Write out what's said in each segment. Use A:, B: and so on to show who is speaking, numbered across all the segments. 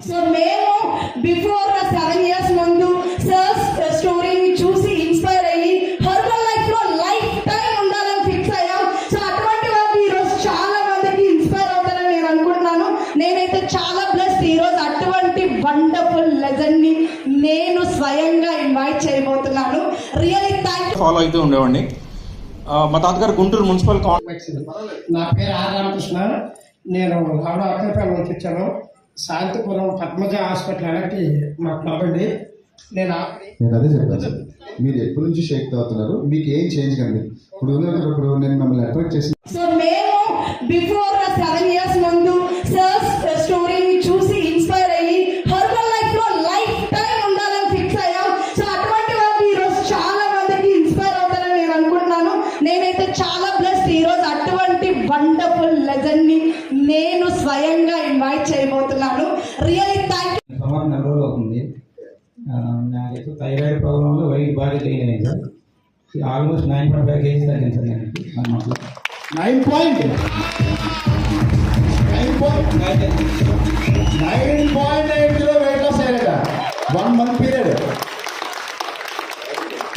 A: So మేము before seven years ముందు sir's స్టోరీని చూసి ఇన్స్పైర్ అయ్యి హర్బల్ లైఫ్లో లైఫ్ టైం ఉండాలని ఫిక్స్ అయ్యాం. సో అటువంటి వాళ్ళకి ఈరోజు చాలా మందికి ఇన్స్పైర్ అవుతారని నేను అనుకుంటున్నాను. నేనైతే చాలా బ్లెస్ ఈరోజు అటువంటి వండర్ఫుల్ లెజెండ్ని నేను స్వయంగా ఇన్వైట్ చేయబోతున్నాను. రియలీ థ్యాంక్
B: ఫాలో అవుతూ ఉండేవాడిని. మా తాతగారు గుంటూరు మున్సిపల్ కౌన్
C: నా పేరు ఆర్ రామకృష్ణ. నేను ఆవిడ అక్కడిపై నుంచి వచ్చాను శాంతిపురం పద్మజ హాస్పిటల్ అనేది మా క్లబ్ అండి నేను
D: నేను అదే చెప్పాను సార్. మీరు ఎప్పటి నుంచి షేక్ అవుతున్నారు? మీకు ఏం చేంజ్ కండి ఇప్పుడు ఇప్పుడు నేను మిమ్మల్ని అట్రాక్ట్ చేసి
A: సో మేము before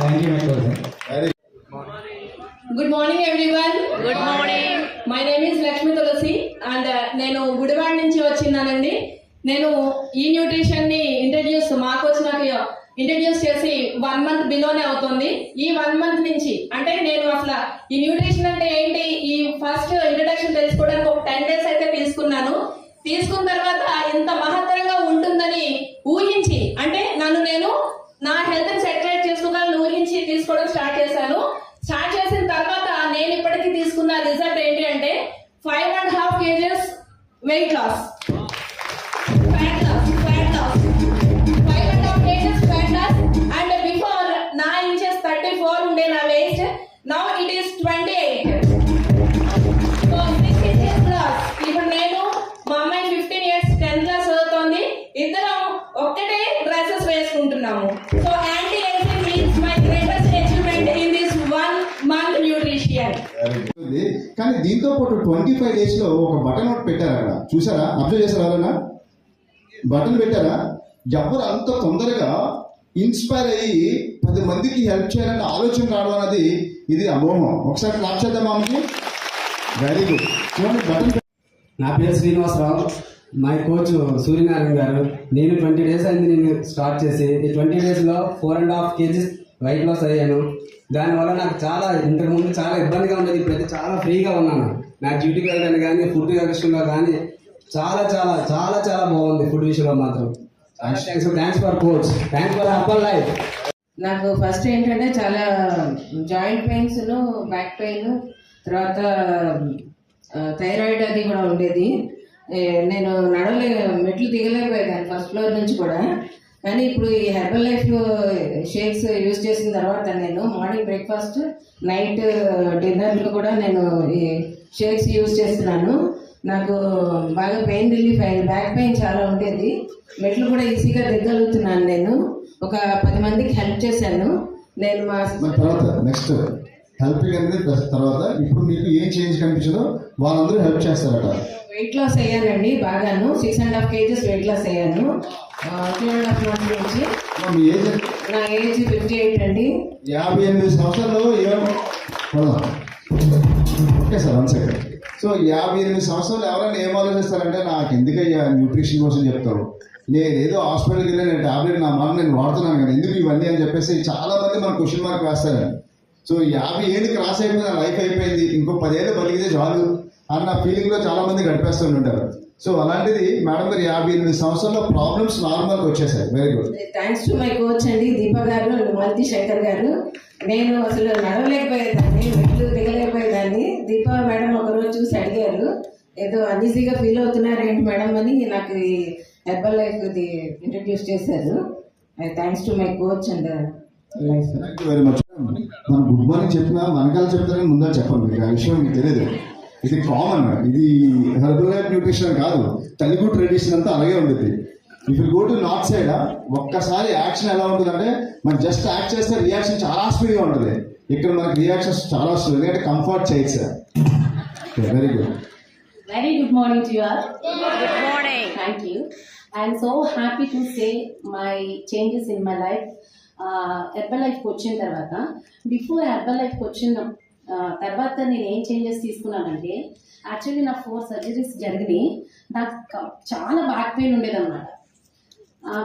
E: Good morning, everyone. Good morning. Weight
F: ఒక ట్వంటీ
D: ఫైవ్ డేస్లో ఒక బటన్ ఒకటి పెట్టారు అక్కడ చూసారా? అబ్జర్వ్ చేశారా ఎవరైనా? బటన్ పెట్టారా? ఎవరు అంత తొందరగా ఇన్స్పైర్ అయ్యి పది మందికి హెల్ప్ చేయాలన్న ఆలోచన రావడం అనేది ఇది అమోహం ఒకసారి క్లాప్ చేద్దాం ఆమెకి వెరీ గుడ్ చూడండి బటన్
G: నా పేరు శ్రీనివాసరావు. మై కోచ్ సూర్యనారాయణ గారు. నేను ట్వంటీ డేస్ అయింది నేను స్టార్ట్ చేసి ఈ ట్వంటీ డేస్లో four and half kgs weight loss అయ్యాను. దానివల్ల నాకు చాలా ఇంతకుముందు చాలా ఇబ్బందిగా ఉండేది. ఇప్పుడైతే చాలా ఫ్రీగా ఉన్నాను. నా డ్యూటీకి వెళ్ళడానికి కానీ ఫుడ్ విషయంలో కానీ చాలా చాలా చాలా చాలా బాగుంది ఫుడ్ విషయంలో మాత్రం. Thanks thanks for coach thanks for herbal life
H: నాకు ఫస్ట్ ఏంటంటే చాలా జాయింట్ పెయిన్స్ బ్యాక్ పెయిన్ తర్వాత థైరాయిడ్ అది కూడా ఉండేది. నేను నడవలే మెట్లు దిగలేకపోయాను ఫస్ట్ ఫ్లోర్ నుంచి కూడా. కానీ ఇప్పుడు ఈ హెర్బల్ లైఫ్ షేక్స్ యూజ్ చేసిన తర్వాత నేను మార్నింగ్ బ్రేక్ఫాస్ట్ నైట్ డిన్నర్లు కూడా నేను షేక్స్ యూజ్ చేస్తున్నాను. నాకు బాగా పెయిన్ రిలీఫ్ అయింది. బ్యాక్ పెయిన్ చాలా ఉండేది. మెట్లు కూడా ఈజీగా దిగలుగుతున్నాను నేను. ఒక పది మందికి హెల్ప్ చేశాను. నేను మా
D: తర్వాత నెక్స్ట్. హెల్పింగ్ అనేది ప్లస్ తర్వాత. ఇప్పుడు మీకు ఏం చేంజ్ కనిపించదో వాళ్ళందరూ హెల్ప్ చేస్తారట.
H: వెయిట్ లాస్ అయ్యానండి బాగాను. Six and half kgs weight loss అయ్యాను. టూ అండ్ హాఫ్ మంత్ నుంచి.
D: మరి మీ ఏజ్?
H: నా ఏజ్ ఫిఫ్టీ ఎయిట్ అండి.
D: యాభై ఎనిమిది సంవత్సరాలు ఏం okay sir one second so యాభై ఎనిమిది సంవత్సరాలు ఎవరైనా ఏం ఆలోచిస్తారంటే నాకు ఎందుకయ్యా న్యూట్రిషన్ కోసం చెప్తారు నేను ఏదో హాస్పిటల్కి వెళ్ళి నేను టాబ్లెట్ నా మనం నేను వాడుతున్నాను కదా ఎందుకు ఇవన్నీ? అని చెప్పేసి చాలా మంది మన క్వశ్చన్ మార్క్ వేస్తారండి. సో యాభై ఏళ్ళు క్రాస్ అయిపోయింది నా లైఫ్ అయిపోయింది ఇంకో పదేళ్ళు బలిగితే చాలు అన్న ఫీలింగ్లో చాలా మంది గడిపేస్తూ ఉంటారు. సో అలాంటిది మేడం గారు యాభై ఎనిమిది సంవత్సరాల ప్రాబ్లమ్స్ నార్మల్గా వచ్చేసాయి. Very good
H: thanks to my coach అండి దీప గారు మల్తి శంకర్ గారు. నేను అసలు నడవలేకపోయేదాన్ని మెట్లు దిగలేకపోయేదాన్ని. దీప మేడం ఒకరోజు చూసి అడిగారు ఏదో అన్ఈజీగా ఫీల్ అవుతున్నారు ఏంటి మేడం అని నాకు ఈ హెర్బల్ లైఫ్ ఇది ఇంట్రడ్యూస్ చేశారు. Thanks to my coach and life
D: thank you very much మనం గుడ్ మార్నింగ్ చెప్పినా మనకాల చెప్తారని ముందర చెప్పండి. మీకు ఆ విషయం మీకు తెలియదు ఇది కామన్ ఇది హెర్బల్ లైఫ్ న్యూట్రిషన్ కాదు. తెలుగు ట్రెడిషన్ అంతా అలాగే ఉంటుంది if you go to north side ఒక్కసారి యాక్షన్ ఎలా ఉంటుందంటే మనం జస్ట్ యాక్ట్ చేస్తే రియాక్షన్ చాలా స్పీడ్గా ఉంటుంది. ఇక్కడ మనకి రియాక్షన్స్ చాలా వస్తుంది ఎందుకంటే కంఫర్ట్ చేయొచ్చు sir very good
F: Very good morning to you all. Good morning. Thank you. I'm so happy to say my changes in my life herbal లైఫ్కి వచ్చిన తర్వాత. బిఫోర్ హెర్బల్ లైఫ్కి వచ్చిన తర్వాత నేను ఏం చేంజెస్ తీసుకున్నానంటే యాక్చువల్లీ నా ఫోర్ సర్జరీస్ జరిగినాయి. నాకు చాలా బ్యాక్ పెయిన్ ఉండేదన్నమాట.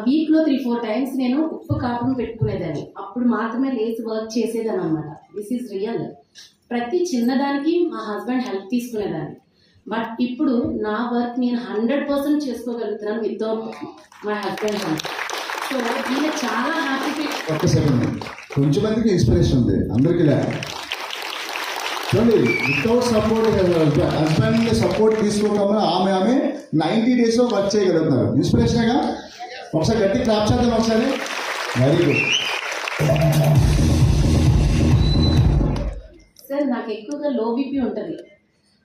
F: వీక్లో త్రీ ఫోర్ టైమ్స్ నేను ఉప్పు కాపును పెట్టుకునేదాన్ని. అప్పుడు మాత్రమే లేచి వర్క్ చేసేదాన్ని అనమాట దిస్ ఈజ్ రియల్ ప్రతి చిన్నదానికి మా హస్బెండ్ హెల్ప్ తీసుకునేదాన్ని. బట్ ఇప్పుడు నా వర్క్ నేను hundred percent చేసుకోగలుగుతున్నాను without my husband help so ఈయన చాలా హ్యాపీ
D: కొంచెం మందికి ఇన్స్పిరేషన్ ఉంది. అందరికీ వితౌట్ సపోర్ట్ హస్బెండ్ సపోర్ట్ తీసుకోకుండా ఆమె ఆమె నైంటీ డేస్లో వర్క్ చేయగలుగుతారు. ఇన్స్పిరేషన్గా ఒకసారి గట్టి క్లాప్ చేద్దాం ఒకసారి. వెరీ గుడ్
F: సార్ నాకు ఎక్కువగా లో బీపీ ఉంటుంది.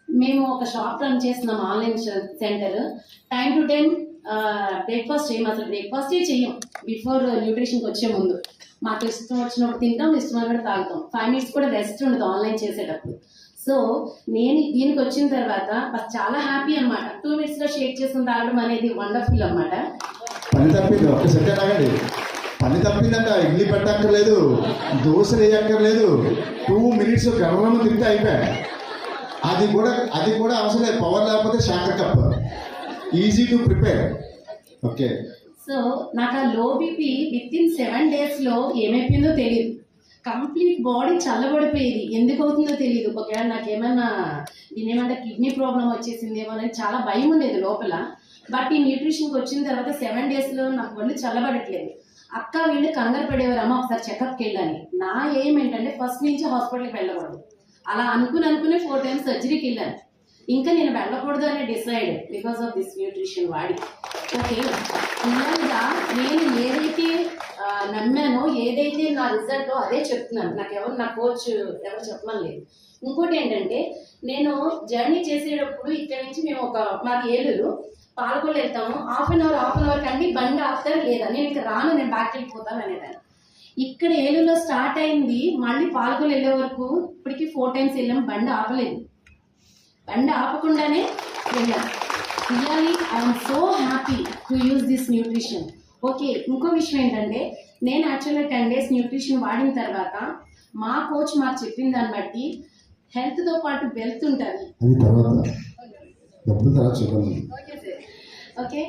F: మేము ఒక షాప్ రన్ చేస్తున్నాం online centre. Time to time breakfast చేయం అసలు బ్రేక్ఫాస్టే చేయం బిఫోర్ న్యూట్రిషన్కి వచ్చే ముందు. మాకు ఇష్టం వచ్చినప్పుడు తింటాం ఇష్టం కూడా తాగుతాం. ఫైవ్ మినిట్స్ కూడా రెస్ట్ ఉండదు ఆన్లైన్ చేసేటప్పుడు. సో నేను దీనికి వచ్చిన తర్వాత చాలా హ్యాపీ అన్నమాట. టూ మినిట్స్లో షేక్ చేసుకుని తాగడం అనేది వండర్ఫుల్ అన్నమాట.
D: పని తప్పింది ఒక్క సెకండ్ ఆగండి. పని తప్పిందంట ఇడ్లీ పెట్టక్కర్లేదు దోశలు వేయక్కర్లేదు. టూ మినిట్స్ గర్వం తింటే అయిపోయా. అది కూడా అది కూడా అవసరం లేదు. పవర్ లేకపోతే shake cup easy to prepare okay
F: so నాకు ఆ low BP with in seven డేస్లో ఏమైపోయిందో తెలియదు కంప్లీట్ బాడీ చల్లబడిపోయేది. ఎందుకు అవుతుందో తెలియదు ఒకవేళ నాకేమైనా దీని ఏమంటే కిడ్నీ ప్రాబ్లం వచ్చేసిందేమో అని చాలా భయం ఉండేది లోపల. బట్ ఈ న్యూట్రిషన్కి వచ్చిన తర్వాత సెవెన్ డేస్లో నాకు ఒళ్ళు చల్లబడట్లేదు. అక్క వీళ్ళు కంగారు పడేవారమ్మ ఒకసారి చెకప్కి వెళ్ళాలి. నా ఏం ఏంటంటే ఫస్ట్ నుంచి హాస్పిటల్కి వెళ్ళకూడదు. అలా అనుకుని అనుకునే ఫోర్ టైమ్స్ సర్జరీకి వెళ్ళాను. ఇంకా నేను వెళ్ళకూడదు అని decide because of this nutrition వాడి. ఓకే? ఇలాగా నేను ఏదైతే నమ్మానో ఏదైతే నా రిజల్ట్ అదే చెప్తున్నాను. నాకు ఎవరు నా కోచ్ ఎవరు చెప్పమని లేదు. ఇంకోటి ఏంటంటే నేను జర్నీ చేసేటప్పుడు ఇక్కడ నుంచి మేము ఒక మాది ఏలూరు పాలకొల్లు వెళ్తాము. Half an hour half an hour కండి బండి ఆపుతారా లేదా? నేను ఇక్కడ రాను నేను బ్యాక్ వెళ్ళిపోతాను అనేదాన్ని. ఇక్కడ ఏలూరులో స్టార్ట్ అయింది మళ్ళీ పాలకొల్లు వెళ్ళే వరకు ఇప్పటికి ఫోర్ టైమ్స్ వెళ్ళాము బండి ఆపలేదు. బండి ఆపకుండానే వెళ్ళాను really I'm so happy to use this nutrition okay ఇంకో విషయం ఏంటంటే నేను యాక్చువల్గా టెన్ డేస్ న్యూట్రిషన్ వాడిన తర్వాత మా కోచ్ మాకు చెప్పిన దాన్ని బట్టి హెల్త్తో పాటు వెల్త్ ఉంటుంది. Okay sir okay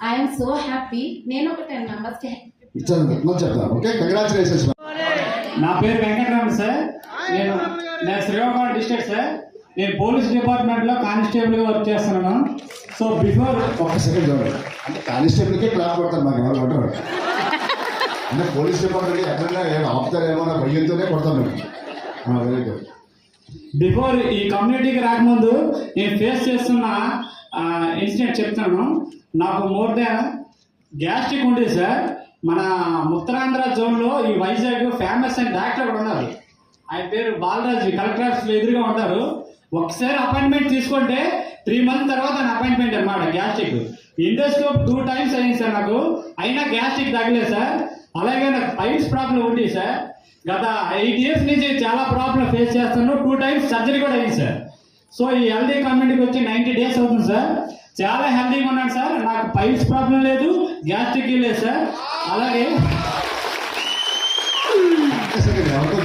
F: I'm so happy నేను ఒక టెన్ మెంబర్స్కి
I: నా పేరు వెంకటరామ సార్ నేను నేను శ్రీకాకుళం డిస్ట్రిక్ట్ సార్ నేను పోలీస్ డిపార్ట్మెంట్లో కానిస్టేబుల్గా వర్క్ చేస్తున్నాను. సో బిఫోర్
D: ఒక్క సెకండ్ చూడండి. అంటే కానిస్టేబుల్కే క్లాప్ కొడతారు మాకు ఎవరు కొట్టరు అంటే పోలీస్ డిపార్ట్మెంట్ ఎక్కడైనా ఏం ఆపుతారేమో నా భయంతోనే కొడతాం మేము వెరీ గుడ్.
I: బిఫోర్ ఈ కమ్యూనిటీకి రాకముందు నేను ఫేస్ చేస్తున్న ఇన్సిడెంట్ చెప్తాను. నాకు మోర్ దాన్ గ్యాస్ట్రిక్ ఉండేది సార్. మన ఉత్తరాంధ్ర జోన్లో ఈ వైజాగ్ ఫేమస్ అయిన డాక్టర్ ఒకడు ఉన్నారు. ఆయన పేరు బాలరాజు. కలెక్టర్ ఎదురుగా ఉంటారు. ఒకసారి అపాయింట్మెంట్ తీసుకుంటే త్రీ మంత్ తర్వాత నా అపాయింట్మెంట్ అనమాట గ్యాస్ట్రిక్. ఇండోస్కోప్ టూ టైమ్స్ అయింది సార్ నాకు. అయినా గ్యాస్ట్రిక్ తగ్గలేదు సార్. అలాగే నాకు పైల్స్ ప్రాబ్లం ఉంది సార్. గత ఎయిట్ ఇయర్స్ నుంచి చాలా ప్రాబ్లం ఫేస్ చేస్తాను. టూ టైమ్స్ సర్జరీ కూడా అయింది సార్. సో ఈ హెల్దీ కమ్యూనిటీకి వచ్చి నైంటీ డేస్ అవుతుంది సార్. చాలా హెల్దీగా ఉన్నాను సార్. నాకు పైల్స్ ప్రాబ్లం లేదు గ్యాస్ట్రిక్ లేదు సార్. అలాగే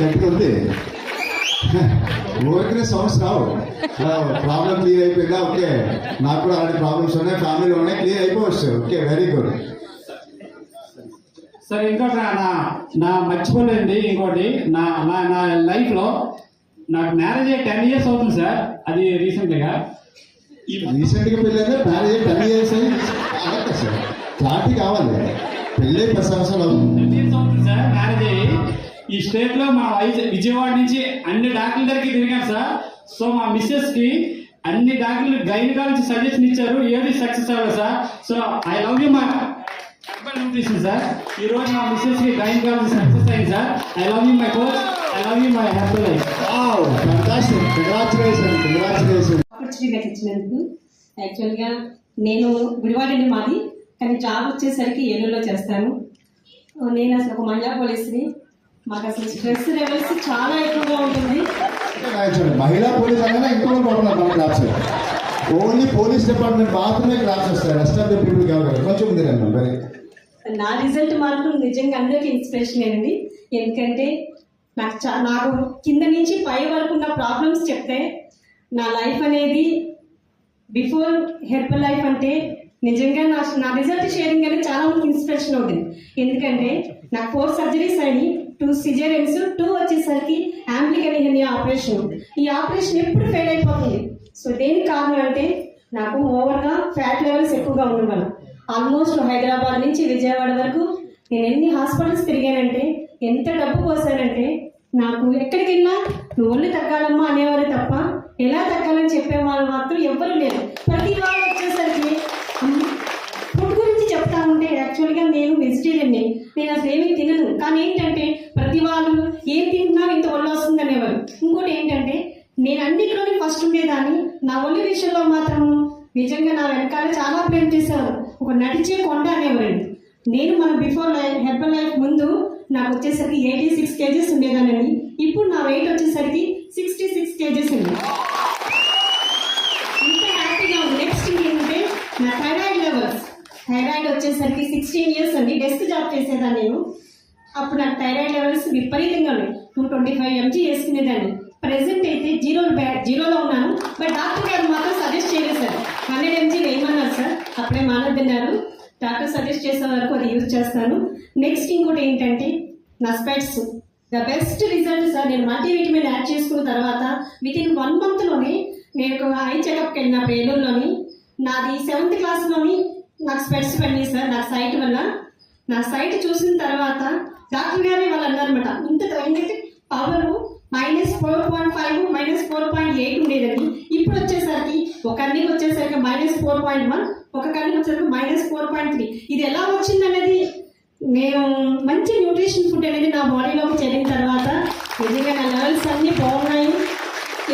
D: గట్టిగా ఉంది. ఊరికనే సౌండ్స్ రావు ప్రాబ్లం క్లియర్ అయిపోయిందా? ఓకే. నాకు కూడా అలాంటి ప్రాబ్లమ్స్ ఉన్నాయి. ఫ్యామిలీలో ఉన్నాయి. క్లియర్ అయిపోవచ్చు ఓకే వెరీ గుడ్
I: సార్ ఇంకోటి నా- నా మర్చిపోలేంది ఇంకోటి. నా నా నా లైఫ్లో నాకు మ్యారేజ్ అయ్యి టెన్ ఇయర్స్ అవుతుంది సార్. అది రీసెంట్గా ఈ
D: రీసెంట్గా పెళ్ళైతే మ్యారేజ్ టెన్ ఇయర్స్ అయ్యి? సార్. క్లారిటీ కావాలి. పెళ్ళి పది సంవత్సరాలు అవుతుంది
I: టెన్ ఇయర్స్ అవుతుంది సార్ మ్యారేజ్ అయ్యి. ఈ స్టేట్లో మా వైజ విజయవాడ నుంచి అన్ని డాక్టర్ల దగ్గరికి తిరిగాను సార్. సో మా మిస్సెస్కి అన్ని డాక్టర్లు గైనకాలజీ సజెషన్ ఇచ్చారు. ఏది సక్సెస్ అవ్వలేదు sir. So I love you మా హెర్బల్ న్యూట్రిషన్ సార్. ఈ రోజు మా మిస్సెస్కి గైనకాలజీ సక్సెస్ అయింది sir. I love you my coach. I love you my herbal life.
J: Opportunity ఇచ్చినందుకు. యాక్చువల్గా నేను గుడివాడండి మాది. కానీ జాబ్ వచ్చేసరికి ఏలూరులో చేస్తాను. నేను అసలు ఒక మహిళా పోలీస్ని మాకు అసలు స్ట్రెస్ లెవెల్స్ చాలా ఎక్కువగా ఉంటుంది.
D: చూడండి మహిళా పోలీస్ అనగానే ఇంకో కొడుతున్నారు మన క్లాప్స్ ఓన్లీ పోలీస్ డిపార్ట్మెంట్ మాత్రమే క్లాస్ వస్తాయి. రెస్ట్ ఆఫ్ ద పీపుల్ కావాలి కొంచెం ఉంది రండి మరి.
J: నా రిజల్ట్ మాత్రం నిజంగా అందరికీ ఇన్స్పిరేషన్ అండి. ఎందుకంటే నాకు చా నాకు కింద నుంచి పై వరకు ఉన్న ప్రాబ్లమ్స్ చెప్తే నా లైఫ్ అనేది బిఫోర్ హెర్బల్ లైఫ్ అంటే నిజంగా నా నా రిజల్ట్ షేరింగ్ అనేది చాలా మందికి ఇన్స్పిరేషన్ అవుతుంది. ఎందుకంటే నాకు ఫోర్ సర్జరీస్ అయినాయి. టూ సిజేరియన్స్ టూ వచ్చేసరికి యాంప్లికనీ ఆపరేషన్ ఈ ఆపరేషన్ ఎప్పుడు ఫెయిల్ అయిపోతుంది? సో దేనికి కారణం అంటే నాకు ఓవర్గా ఫ్యాట్ లెవెల్స్ ఎక్కువగా ఉండడం వల్ల ఆల్మోస్ట్ హైదరాబాద్ నుంచి విజయవాడ వరకు నేను ఎన్ని హాస్పిటల్స్ తిరిగానంటే ఎంత డబ్బు పోసానంటే నాకు ఎక్కడికి వెళ్ళినా నువ్వు ఒళ్ళు తగ్గాలమ్మా అనేవారు తప్ప ఎలా తగ్గాలని చెప్పేవాళ్ళు మాత్రం ఎవ్వరు లేరు. ప్రతి వాళ్ళు వచ్చేసరికి ఉంటే యాక్చువల్గా నేను వెజిటేరియన్ని నేను అసలు ఏమీ తినను. కానీ ఏంటంటే ప్రతి వాళ్ళు ఏం తింటున్నా ఇంత ఒళ్ళు వస్తుంది అనేవారు. ఇంకోటి ఏంటంటే నేను అన్నిటిలోనే ఫస్ట్ ఉండేదాన్ని. నా ఒళ్ళు విషయంలో మాత్రం నిజంగా నా వెనకాల చాలా ప్రేమ చేశారు ఒక నడిచే కొండ అనేవారండి నేను మన బిఫోర్ లైఫ్ హెర్బల్ లైఫ్ ముందు నాకు వచ్చేసరికి ఎయిటీ సిక్స్ కేజెస్ ఉండేదానండి ఇప్పుడు నా వెయిట్ వచ్చేసరికి సిక్స్టీ సిక్స్ కేజెస్ ఉంది ఇంత హ్యాపీగా ఉంది నెక్స్ట్ ఏంటంటే నా థైరాయిడ్ లెవెల్స్ థైరాయిడ్ వచ్చేసరికి సిక్స్టీన్ ఇయర్స్ అండి. డెస్క్ జాబ్ చేసేదాన్ని నేను. అప్పుడు నాకు థైరాయిడ్ లెవెల్స్ విపరీతంగా ఉన్నాయి. టూ ట్వంటీ ఫైవ్ ఎంజీ వేసుకునేదాన్ని. ప్రెసెంట్ అయితే జీరో జీరోలో ఉన్నాను. బట్ డాక్టర్ గారు మాత్రం సజెస్ట్ చేయలేదు సార్. హండ్రెడ్ ఎంజీ వేయమన్నారు సార్. అప్పుడే మానద్దన్నారు డాక్టర్ సజెస్ట్ చేసే వరకు అది యూజ్ చేస్తాను. నెక్స్ట్ ఇంకోటి ఏంటంటే నా ద బెస్ట్ రిజల్ట్ సార్ నేను మల్టీవిటమిన్ యాడ్ చేసుకున్న తర్వాత విత్ ఇన్ వన్ మంత్లోనే నేను ఐ చెకప్కి వెళ్ళిన ఏలూరులోని నాది సెవెంత్ క్లాస్లోని నాకు స్పెట్స్ పడినాయి సార్ నాకు సైట్ వల్ల. నా సైట్ చూసిన తర్వాత డాక్టర్ గారే వాళ్ళు అన్నారనమాట ఇంత ఏంటంటే power minus four point five minus four point eight ఉండేదండి. ఇప్పుడు వచ్చేసరికి ఒక కన్నికి వచ్చేసరికి మైనస్ ఫోర్ పాయింట్ వన్ ఒక కన్నికి వచ్చేసరికి మైనస్ ఫోర్ పాయింట్ త్రీ ఇది ఎలా వచ్చింది అనేది నేను మంచి న్యూట్రిషన్ ఫుడ్ అనేది నా బాడీలోకి చేరిన తర్వాత నిజంగా నా లెవెల్స్ అన్నీ బాగున్నాయి.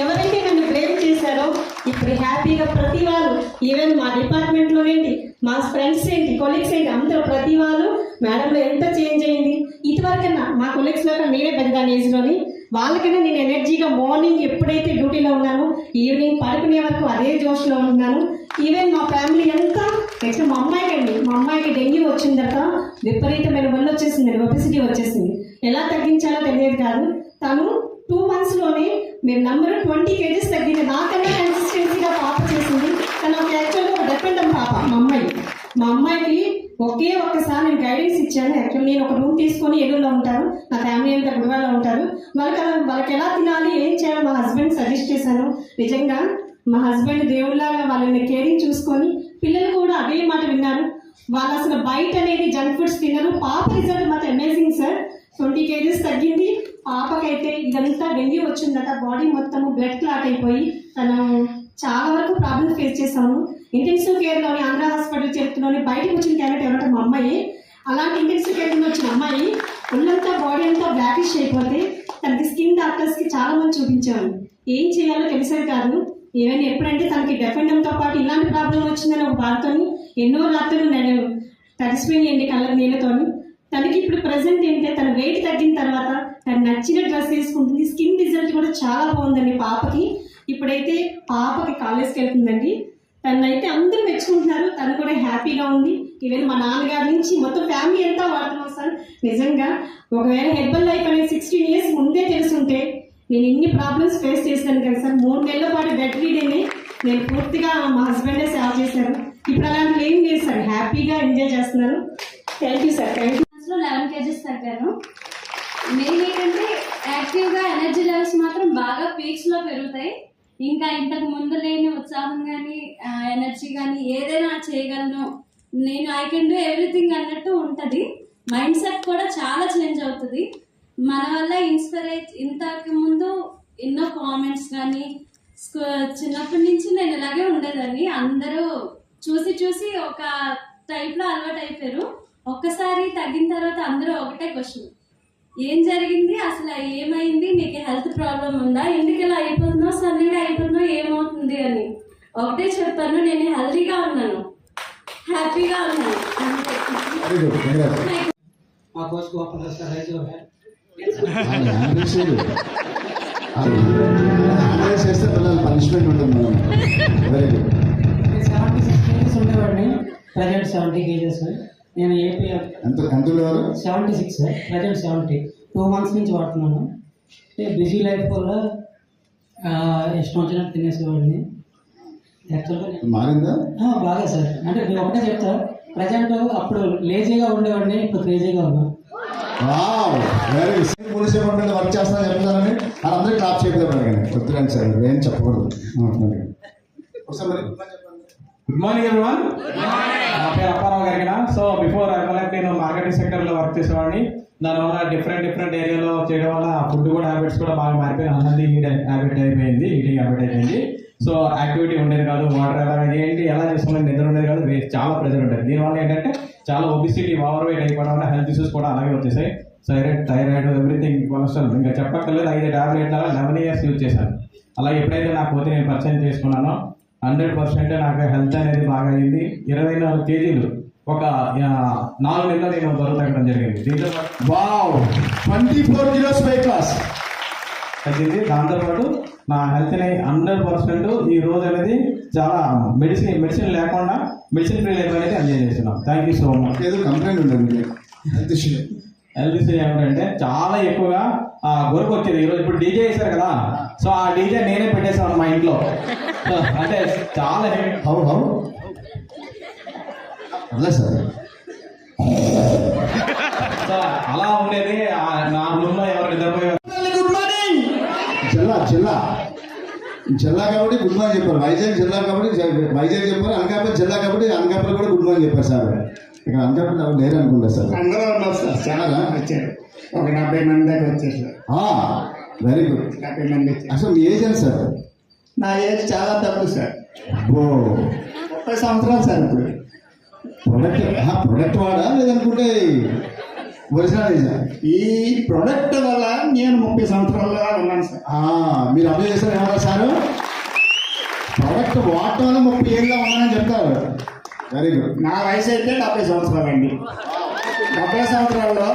J: ఎవరైతే నన్ను బ్రేక్ చేశారో ఇప్పుడు హ్యాపీగా ప్రతి వాళ్ళు ఈవెన్ మా డిపార్ట్మెంట్లోనేంటి మా ఫ్రెండ్స్ ఏంటి కొలీగ్స్ ఏంటి అందరూ ప్రతి వాళ్ళు మేడంలో ఎంత చేంజ్ అయింది? ఇదివరకన్నా మా కొలీగ్స్లో నేనే పెద్ద ఏజ్లోని వాళ్ళకైనా నేను ఎనర్జీగా మార్నింగ్ ఎప్పుడైతే డ్యూటీలో ఉన్నానో ఈవినింగ్ పడుకునే వరకు అదే జోష్లో ఉన్నాను. ఈవెన్ మా ఫ్యామిలీ అంతా నెక్స్ట్ మా అమ్మాయికి అండి మా అమ్మాయికి డెంగ్యూ వచ్చిందట విపరీతమైన వల్ల వచ్చేసింది ఒబెసిటీ వచ్చేసింది. ఎలా తగ్గించాలో తెలియదు కాదు తను టూ మంత్స్లోనే మేము నంబర్ ట్వంటీ కేజెస్ తగ్గింది నాకన్నా కన్సిస్టెన్సీగా పాప చేసింది. కానీ ఒక యాక్చువల్గా ఒక డెపెండం పాప మా అమ్మాయి. మా అమ్మాయికి ఒకే ఒక్కసారి నేను గైడెన్స్ ఇచ్చాను. యాక్చువల్ నేను ఒక రూమ్ తీసుకొని ఎదురులో ఉంటాను. నా ఫ్యామిలీ అంతా గుడివాళ్ళలో ఉంటారు. వాళ్ళకి వాళ్ళకి ఎలా తినాలి ఏం చేయాలో మా హస్బెండ్ సజెస్ట్ చేశాను. నిజంగా మా హస్బెండ్ దేవుళ్ళగా వాళ్ళని కేరింగ్ చూసుకొని పిల్లలు కూడా అదే మాట విన్నారు. వాళ్ళు అసలు బయట అనేది జంక్ ఫుడ్స్ తినరు. పాప రిజల్ట్ మాత్రం అమేజింగ్ సార్ ట్వంటీ కేజీస్ తగ్గింది. పాపకైతే ఇదంతా డెంగ్యూ వచ్చిందట. బాడీ మొత్తము బ్లడ్ క్లాట్ అయిపోయి తను చాలా వరకు ప్రాబ్లమ్స్ ఫేస్ చేశాను ఇంటెన్సివ్ కేర్లోని ఆంధ్ర హాస్పిటల్ చెప్తున్నాను బయటకు వచ్చిన క్యారెట్ ఎవరంటే మా అమ్మాయి. అలాంటి ఇంటెన్సివ్ కేర్ నుంచి వచ్చిన అమ్మాయి ఒళ్ళంతా బాడీ అంతా బ్లాకిష్ అయిపోతే తనకి స్కిన్ డాక్టర్స్కి చాలా మంది చూపించాను ఏం చేయాలో తెలిసేది కాదు. ఏమైనా ఎప్పుడంటే తనకి డెఫెండంతో పాటు ఇలాంటి ప్రాబ్లం వచ్చిందని ఒక బాధతో ఎన్నో రాత్రులు నేను తడిసిపోయింది కలర్ నీళ్ళతోని. తనకి ఇప్పుడు ప్రజెంట్ ఏంటంటే తన వెయిట్ తగ్గిన తర్వాత తను నచ్చిన డ్రెస్ వేసుకుంటుంది. స్కిన్ రిజల్ట్ కూడా చాలా బాగుందండి పాపకి. ఇప్పుడైతే పాపకి కాలేజ్కి వెళ్తుందండి. తనైతే అందరూ మెచ్చుకుంటున్నారు. తను కూడా హ్యాపీగా ఉంది. ఈవెన్ మా నాన్నగారి నుంచి మొత్తం ఫ్యామిలీ అంతా వాడుతున్నాం సార్. నిజంగా ఒకవేళ హెర్బల్ లైఫ్ అనేది సిక్స్టీన్ ఇయర్స్ ముందే తెలుసుంటే నేను ఎన్ని ప్రాబ్లమ్స్ ఫేస్ చేశాను కదా సార్. మూడు నెలల పాటు బెడ్ రీడేనే నేను పూర్తిగా మా హస్బెండే సేవ చేశారు. ఇప్పుడు అలాంటివి ఏం లేదు సార్. హ్యాపీగా ఎంజాయ్ చేస్తున్నారు. Thank you sir thank you
K: లో లెవెన్ కేజెస్ తగ్గాను. మెయిన్ ఏంటంటే యాక్టివ్గా ఎనర్జీ లెవెల్స్ మాత్రం బాగా పీక్స్లో పెరుగుతాయి. ఇంకా ఇంతకు ముందు లేని ఉత్సాహం కానీ ఎనర్జీ కానీ ఏదైనా చేయగలను. నేను ఐ కెన్ డూ ఎవ్రీథింగ్ అన్నట్టు ఉంటుంది. మైండ్ సెట్ కూడా చాలా చేంజ్ అవుతుంది. మన వల్ల ఇన్స్పైర్ ఇంతకు ముందు ఎన్నో కామెంట్స్ కానీ చిన్నప్పటి నుంచి నేను ఇలాగే ఉండేదాన్ని. అందరూ చూసి చూసి ఒక టైప్లో అలవాటు అయిపోయారు ఒక్కసారి తగ్గిన తర్వాత అందరూ ఒకటే క్వశ్చన్ ఏం జరిగింది? అసలు ఏమైంది? నీకు హెల్త్ ప్రాబ్లం ఉందా? ఎందుకు ఇలా అయిపోతుందో సడన్గా అయిపోతుందో ఏమవుతుంది అని. ఒకటే చెప్పాను నేను హెల్తీగా ఉన్నాను. హ్యాపీగా ఉన్నాను.
G: మా కోచ్
D: చేస్తే పిల్లలు పనిష్మెంట్ ఉంటుంది. Very good
L: seventy six kgs ఉండేవాడిని. ప్రజెంట్ సెవెంటీ కేజెస్ నేను ఏపీ
D: ఎంత ఎంత
L: seventy six present seventy two months నుంచి వాడుతున్నాను. బిజీ లైఫ్ వల్ల ఇష్టం వచ్చినట్టు తినేసేవాడిని. యాక్చువల్గా
D: మారిందా?
L: బాగా సార్ అంటే నేను ఒకటే చెప్తా. ప్రజెంట్ అప్పుడు లేజీగా ఉండేవాడిని ఇప్పుడు క్రేజీగా ఉన్నా.
D: Wow very good police department work చేస్తా చెప్తున్నారని అందరూ క్లాప్ చేయలేదు అడగండి వద్దురండి సార్ ఏం చెప్పకూడదు. ఒకసారి మరి
M: గుడ్ మార్నింగ్ ఎవ్రీవన్ నా పేరు అప్పారావు గారికిన సో బిఫోర్ ఐ నేను మార్కెటింగ్ సెక్టర్లో వర్క్ చేసేవాడిని. దానివల్ల డిఫరెంట్ డిఫరెంట్ ఏరియాలో చేయడం వల్ల ఫుడ్ కూడా హ్యాబిట్స్ కూడా బాగా మారిపోయి అన్నది హ్యాబిట్ అయిపోయింది ఈటింగ్ హ్యాబిట్ అయిపోయింది. సో యాక్టివిటీ ఉండేది కాదు వాటర్ ఎలా ఏంటి ఎలా చేసుకునేది నిద్ర ఉండేది కాదు చాలా ప్రెజర్ ఉంటుంది దీనివల్ల ఏంటంటే చాలా ఒబిసిటీ ఓవర్ వెయిట్ అయిపోవడం వల్ల హెల్త్ ఇష్యూస్ కూడా అలాగే వచ్చేసాయి. థైరాయిడ్ థైరాయిడ్ ఎవ్రీథింగ్ కొలెస్ట్రాల్ ఇంకా చెప్పక్కర్లేదు ఐదు టాబ్లెట్ లెవెన్ ఇయర్స్ యూజ్ చేశాను. అలా ఎప్పుడైతే నాకు పోతే నేను పరిచయం చేసుకున్నానో హండ్రెడ్ పర్సెంట్ నాకు హెల్త్ అనేది బాగా అయింది ఇరవై నాలుగు కేజీలు ఒక నాలుగు నెలలు నేను బరువు తగ్గడం జరిగింది. దీంతో
D: wow! Twenty four kilos weight loss
M: తగ్గింది. దాంతోపాటు నా హెల్త్ని హండ్రెడ్ పర్సెంట్ ఈ రోజు అనేది చాలా మెడిసిన్ మెడిసిన్ లేకుండా మెడిసిన్ ఫ్రీ లైఫ్ అనేది ఎంజాయ్ చేస్తున్నాం. Thank you so much.
D: ఏదో కంప్లైంట్ ఉండదు హెల్త్ ఇష్యూ.
M: హెల్త్ ఇష్యూ ఏమిటంటే చాలా ఎక్కువగా గొరకు వచ్చేది ఈరోజు ఇప్పుడు డీజే వేశారు కదా. సో ఆ డీజే నేనే పెట్టేసాను మా ఇంట్లో. అంటే చాలా
D: హౌ హౌ అదే సార్.
M: అలా ఉండేది నా రూమ్లో ఎవరు నిద్రపోయే
D: గుడ్ మార్నింగ్ జిల్లా జిల్లా జిల్లా కాబట్టి గుడ్ మార్నింగ్ చెప్పారు. వైజాగ్ జిల్లా కాబట్టి వైజాగ్ చెప్పారు అనకాపల్లి జిల్లా కాబట్టి అనకాపల్లి కూడా గుడ్ మార్నింగ్ చెప్పారు సార్. ఇక్కడ అనకాపల్లి ఎవరు లేరు అనుకుంటా సార్.
N: అందరూ ఉన్నారు సార్. చాలా? వచ్చారు. ఒక డెబ్బై మంది దాకా వచ్చారు సార్.
D: వెరీ గుడ్
N: డెబ్బై మంది
D: అసలు మీ ఏజ్ ఎంత సార్?
N: నా ఏజ్ చాలా తక్కువ సార్.
D: ఓ
N: ముప్పై సంవత్సరాలు సార్ ఇప్పుడు.
D: ప్రొడక్ట్ ప్రొడక్ట్ వాడా లేదనుకుంటే ఒరిజినల్
N: ఈ ప్రొడక్ట్ వల్ల నేను ముప్పై సంవత్సరాలుగా ఉన్నాను సార్.
D: మీరు అప్లై చేస్తారు ఏమన్నా సార్? ప్రోడక్ట్ వాడటం వల్ల ముప్పై ఏళ్ళ ఉన్నానని చెప్తారు. వెరీ గుడ్
N: నా వయసు అయితే డెబ్బై సంవత్సరాలు అండి. డెబ్బై సంవత్సరాల్లో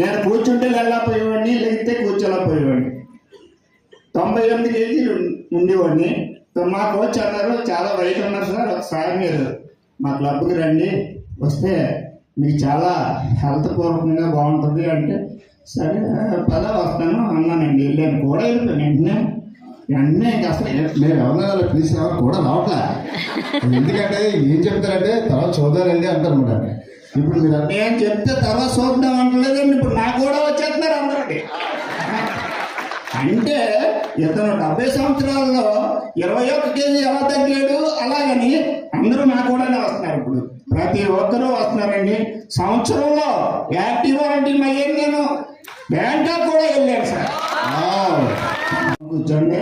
N: నేను కూర్చుంటే వెళ్ళకపోయేవాడిని లేకపోతే కూర్చోలేకపోయేవాడిని. తొంభై ఎనిమిది కేజీలు ఉండేవాడిని. మాకు మా కోచ్ అన్నారు చాలా వెయిట్ ఉన్నారు సార్ ఒకసారి మీరు మా క్లబ్కి రండి. వస్తే మీకు చాలా హెల్త్ పూర్వకంగా బాగుంటుంది అంటే సరే పద వస్తాను అన్నానండి. వెళ్ళాను కూడా వెళ్ళిపోయాను. వెంటనే వెంటనే అసలు
D: నేను ఎవరినైనా వాళ్ళు ఎవరు కూడా రావట్లే. ఎందుకంటే ఏం చెప్తారంటే తర్వాత చూద్దానండి అంటారు అనమాట ఇప్పుడు మీరు
N: నేను చెప్తే తర్వాత చూద్దాం అంటలేదండి. ఇప్పుడు నాకు కూడా వచ్చేస్తున్నారు అందరూ. అంటే ఇతను డెబ్బై సంవత్సరాల్లో ఇరవై ఒక్క కేజీ ఎలా తగ్గాడు? అలాగని అందరూ నా కూడానే వస్తున్నారు ఇప్పుడు. ప్రతి ఒక్కరూ వస్తున్నారండి. సంవత్సరంలో యాక్టివ్ అంటే అయ్యాను నేను? బ్యాంకాక్ కూడా వెళ్ళాను సార్. కూర్చోండి.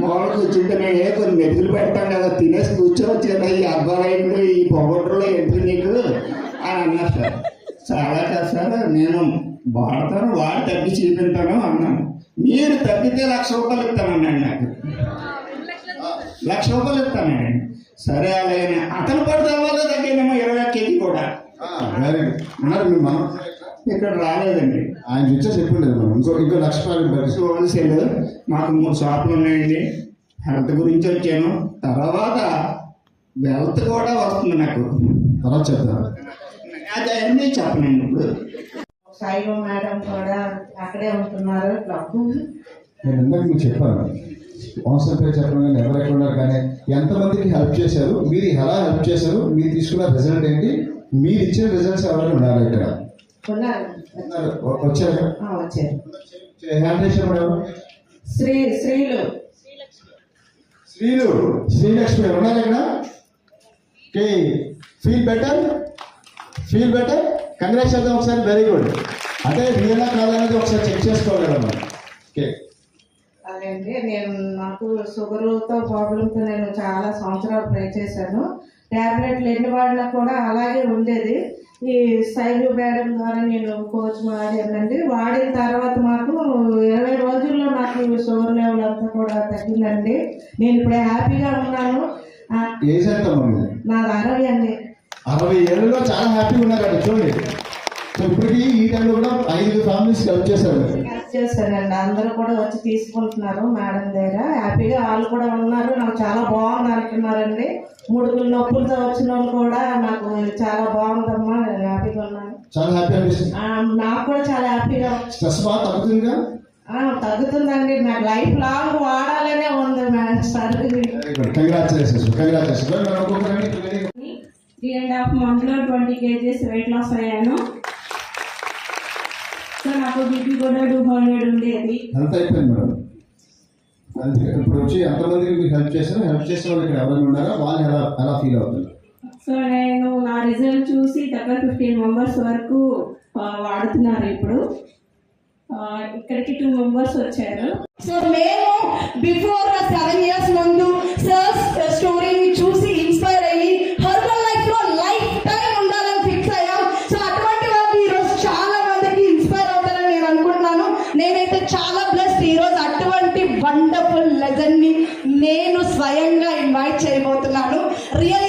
N: మొదలు కూర్చుంటే మేము ఏ కొన్ని మెతుకులు పెడతాం కదా తినేసి కూర్చోవచ్చేదా ఈ అబ్బాయిలు ఈ పొగొట్టలు ఎందుకు నీకు? అని అన్నారు సార్. చాలా కదా సార్ నేను వాడతాను వాడి తగ్గి చూపింటాను అన్నాను. మీరు తగ్గితే లక్ష రూపాయలు ఇస్తానన్నాడు నాకు. లక్ష రూపాయలు ఇస్తానండి సరే అలాగే అతను పడితే వల్ల తగ్గానేమో ఇరవై కేజీ కూడా.
D: ఉన్నారు మీ మనం.
N: ఇక్కడ రాలేదండి.
D: ఆయన చూసే చెప్పిండదు మనం. ఇంకో ఇంకో లక్ష
N: హోల్సేల్ మాకు మూడు షాపులు ఉన్నాయండి. హెల్త్ గురించి వచ్చాను. తర్వాత వెల్త్ కూడా వస్తుంది నాకు.
D: తర్వాత చెప్తాను.
N: అది అన్నీ చెప్పనండి ఇప్పుడు.
H: సాయిబా మేడం కూడా అక్కడే ఉంటున్నారు. క్లబ్
D: నేను ఇందాక మీకు చెప్పాను. అవసరం పేరు చెప్పడం కానీ ఎవరు ఎక్కడ ఉన్నారు కానీ ఎంతమందికి హెల్ప్ చేశారు? మీరు ఎలా హెల్ప్ చేశారు? మీరు తీసుకున్న రిజల్ట్ ఏంటి? మీరు ఇచ్చిన రిజల్ట్స్ ఎవరైనా ఇక్కడ?
H: ఉన్నారు.
D: వ- వచ్చారు? హ్యాండ్ రేషన్ ఎవరు
H: శ్రీ శ్రీలు.
D: శ్రీలు. శ్రీలక్ష్మి ఉన్నారు ఇక్కడ? Feel better feel better congrats చేద్దాం ఒకసారి వెరీ గుడ్ అంటే రియలా కాదనేది ఒకసారి చెక్ ఓకే
H: అదే అండి నేను నాకు షుగర్తో ప్రాబ్లంతో నేను చాలా సంవత్సరాలు ట్రై చేశాను. ట్యాబ్లెట్లు ఎన్ని వాడినా కూడా అలాగే ఉండేది. ఈ సైలు మేడం ద్వారా నేను కోచ్ వాడానండి వాడిన తర్వాత మాకు ఇరవై రోజుల్లో నాకు షుగర్ లెవెల్ అంతా కూడా తగ్గిందండి. నేను ఇప్పుడు హ్యాపీగా ఉన్నాను. నాది అరవై అండి.
D: అరవై ఏళ్ళలో చాలా హ్యాపీగా ఉన్నారు కదా చూడండి. సో ఇప్పటికీ ఈ టైంలో కూడా ఐదు ఫ్యామిలీస్ హెల్ప్ చేశారు.
H: హెల్ప్ చేశానండి అందరూ కూడా వచ్చి తీసుకుంటున్నారు మేడం దగ్గర. హ్యాపీగా వాళ్ళు కూడా ఉన్నారు. నాకు చాలా బాగుంది అంటున్నారండి
O: ముడుకులు నొప్పులతో వచ్చిన వాళ్ళు కూడా నాకు చాలా బాగుందమ్మా. నేను హ్యాపీగా ఉన్నాను.
D: చాలా హ్యాపీ అనిపిస్తుంది.
O: నాకు కూడా చాలా హ్యాపీగా
D: స్ట్రెస్ బాగా తగ్గుతుందిగా?
O: తగ్గుతుందండి. నాకు లైఫ్ లాంగ్ వాడాలనే ఉంది
D: good congratulations congratulations
P: three and half మంత్లో ట్వంటీ కేజీస్ వెయిట్ లాస్ అయ్యాను. సో నాకు బీపీ కూడా టూ హండ్రెడ్ ఉండేది.
D: అంత అయిపోయింది మేడం. ఇప్పుడు వచ్చి ఎంతమందికి మీకు హెల్ప్ చేశారు? హెల్ప్ చేసే వాళ్ళు ఇక్కడ ఎవరైనా ఉన్నారా? వాళ్ళు ఎలా ఎలా ఫీల్ అవుతారు
P: సో నేను నా రిజల్ట్ చూసి దగ్గర ఫిఫ్టీన్ మెంబర్స్ వరకు వాడుతున్నారు ఇప్పుడు. ఇక్కడికి టూ మెంబర్స్ వచ్చారు.
O: సో మేము బిఫోర్ సెవెన్ ఇయర్స్ ముందు నేను స్వయంగా ఇన్వైట్ చేయబోతున్నాను. రియల్